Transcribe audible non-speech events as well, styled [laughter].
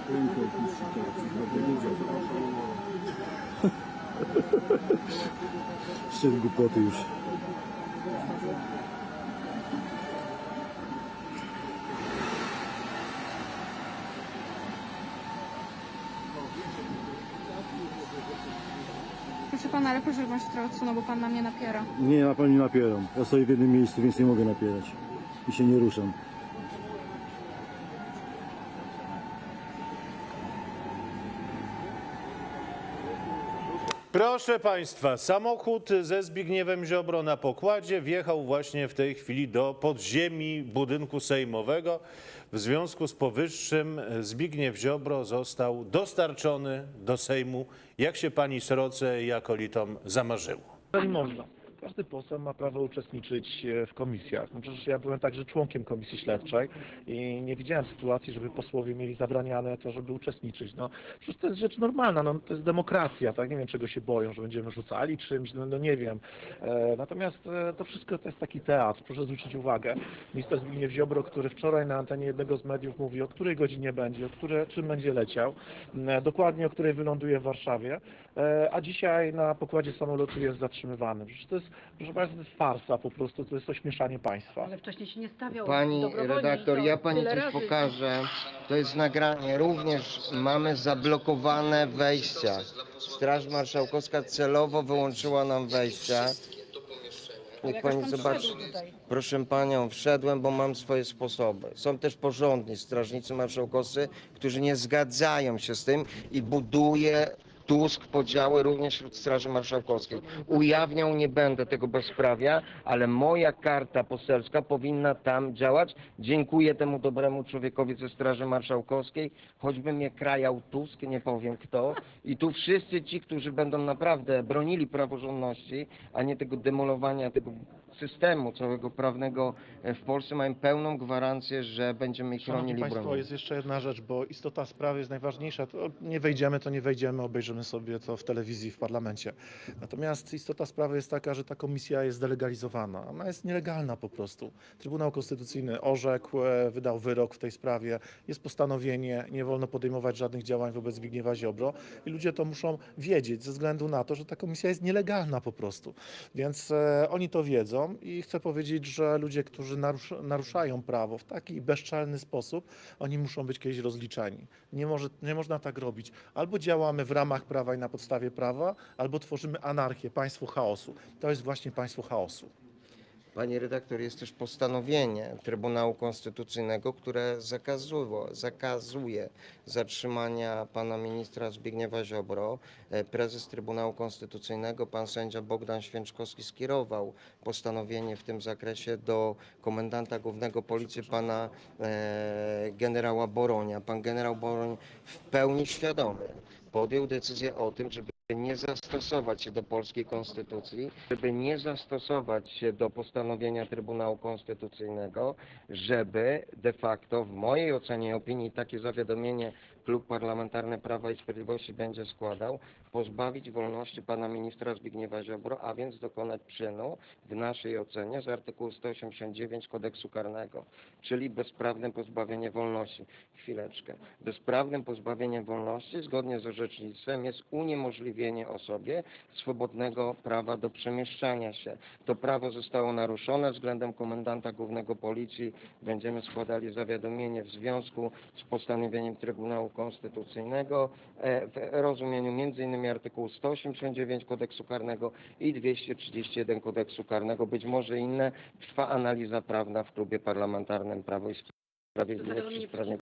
[laughs] ręką puszczacy, nie. Szczyt głupoty już. Proszę pana, lepiej, żeby pan się trochę odsunął, bo pan na mnie napiera. Nie, na pan nie napieram. Ja stoję w jednym miejscu, więc nie mogę napierać. I się nie ruszam. Proszę Państwa, samochód ze Zbigniewem Ziobro na pokładzie wjechał właśnie w tej chwili do podziemi budynku sejmowego. W związku z powyższym Zbigniew Ziobro został dostarczony do Sejmu, jak się pani Sroce i akolitom zamarzyło. Jeżeli. Każdy poseł ma prawo uczestniczyć e, w komisjach. No przecież ja byłem także członkiem komisji śledczej i nie widziałem sytuacji, żeby posłowie mieli zabraniane to, żeby uczestniczyć. No, przecież to jest rzecz normalna, no, to jest demokracja, tak? Nie wiem, czego się boją, że będziemy rzucali czymś, no, no nie wiem. E, natomiast e, to wszystko to jest taki teatr, proszę zwrócić uwagę. Minister Zbigniew Ziobro, który wczoraj na antenie jednego z mediów mówi, o której godzinie będzie, o które, czym będzie leciał, e, dokładnie o której wyląduje w Warszawie, e, a dzisiaj na pokładzie samolotu jest zatrzymywany. Przecież to jest, proszę Państwa, to jest farsa po prostu, to jest ośmieszanie państwa. Ale wcześniej się nie stawiał Pani dobrowolnie redaktor, to ja pani tyle coś razy. pokażę. To jest nagranie. Również mamy zablokowane wejścia. Straż Marszałkowska celowo wyłączyła nam wejścia. Niech pani pan zobaczy. Proszę panią, wszedłem, bo mam swoje sposoby. Są też porządni strażnicy marszałkowscy, którzy nie zgadzają się z tym i buduje Tusk podziały również wśród Straży Marszałkowskiej. Ujawniał nie będę tego bezprawia, ale moja karta poselska powinna tam działać. Dziękuję temu dobremu człowiekowi ze Straży Marszałkowskiej, choćby mnie krajał Tusk, nie powiem kto. I tu wszyscy ci, którzy będą naprawdę bronili praworządności, a nie tego demolowania, tego systemu całego prawnego e, w Polsce, mają pełną gwarancję, że będziemy ich Szanowni chronili Państwo, jest jeszcze jedna rzecz, bo istota sprawy jest najważniejsza. To nie wejdziemy, to nie wejdziemy, obejrzymy sobie to w telewizji, w parlamencie. Natomiast istota sprawy jest taka, że ta komisja jest delegalizowana. Ona jest nielegalna po prostu. Trybunał Konstytucyjny orzekł, e, wydał wyrok w tej sprawie. Jest postanowienie, nie wolno podejmować żadnych działań wobec Zbigniewa Ziobro i ludzie to muszą wiedzieć ze względu na to, że ta komisja jest nielegalna po prostu. Więc e, oni to wiedzą i chcę powiedzieć, że ludzie, którzy narusz, naruszają prawo w taki bezczelny sposób, oni muszą być kiedyś rozliczeni. Nie, może, nie można tak robić. Albo działamy w ramach prawa i na podstawie prawa, albo tworzymy anarchię, państwo chaosu. To jest właśnie państwo chaosu. Pani redaktor, jest też postanowienie Trybunału Konstytucyjnego, które zakazuje zatrzymania pana ministra Zbigniewa Ziobro. E, Prezes Trybunału Konstytucyjnego, pan sędzia Bogdan Święczkowski skierował postanowienie w tym zakresie do komendanta głównego policji, pana e, generała Boronia. Pan generał Boroń w pełni świadomy podjął decyzję o tym, żeby nie zastosować się do polskiej konstytucji, żeby nie zastosować się do postanowienia Trybunału Konstytucyjnego, żeby de facto w mojej ocenie opinii takie zawiadomienie Klub Parlamentarny Prawa i Sprawiedliwości będzie składał, pozbawić wolności pana ministra Zbigniewa Ziobro, a więc dokonać czynu w naszej ocenie z artykułu 189 kodeksu karnego, czyli bezprawne pozbawienie wolności. Chwileczkę. Bezprawnym pozbawieniem wolności zgodnie z orzecznictwem jest uniemożliwienie osobie swobodnego prawa do przemieszczania się. To prawo zostało naruszone względem komendanta głównego policji. Będziemy składali zawiadomienie w związku z postanowieniem Trybunału Konstytucyjnego e, w rozumieniu m.in. artykułu 189 kodeksu karnego i 231 kodeksu karnego. Być może inne. Trwa analiza prawna w klubie parlamentarnym Prawo i Sprawiedliwość